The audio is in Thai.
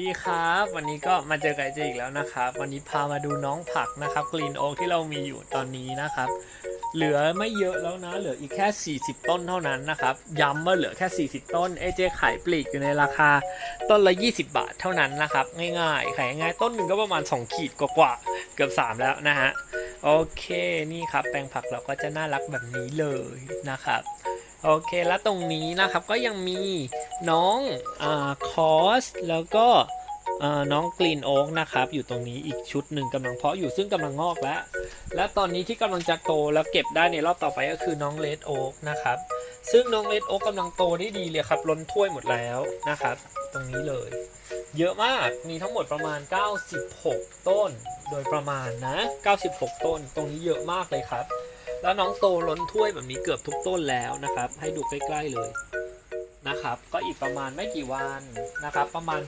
ดีครับ วันนี้ก็มาเจอกับเจอีกแล้วนะครับ วันนี้พามาดูน้องผักนะครับกรีนโอ๊กที่เรามีอยู่ตอนนี้นะครับ เหลือไม่เยอะแล้วนะ เหลืออีกแค่ 40 ต้นเท่านั้นนะครับ ย้ำว่าเหลือแค่ 40 ต้นเอเจขายปลีกอยู่ในราคาต้นละ 20 บาทเท่านั้นนะครับ ง่ายๆขายง่ายต้นหนึ่งก็ประมาณ 2 ขีดกว่าๆเกือบ 3 แล้วนะฮะโอเคนี่ครับ แปลงผักเราก็จะน่ารักแบบนี้เลยนะครับ โอเคแล้วตรงนี้นะครับก็ยังมีน้องอาคอสแล้วก็น้องกรีนโอ๊กนะครับ อยู่ตรงนี้อีกชุดหนึ่งกำลังเพาะอยู่ซึ่งกำลังงอกแล้ว และตอนนี้ที่กำลังจะโตแล้วเก็บได้ในรอบต่อไปก็คือน้องเลดโอ๊กนะครับ ซึ่งน้องเลดโอ๊กกำลังโตได้ดีเลยครับ ล้นถ้วยหมดแล้วนะครับ ตรงนี้เลย เยอะมากมีทั้งหมดประมาณ 96 ต้น โดยประมาณนะ 96 ต้น ตรงนี้เยอะมากเลยครับ แล้วน้องโตล้นถ้วยแบบนี้เกือบทุกต้นแล้วนะครับ ให้ดูใกล้ๆเลยนะครับ ก็อีกประมาณไม่กี่วันนะครับ ประมาณ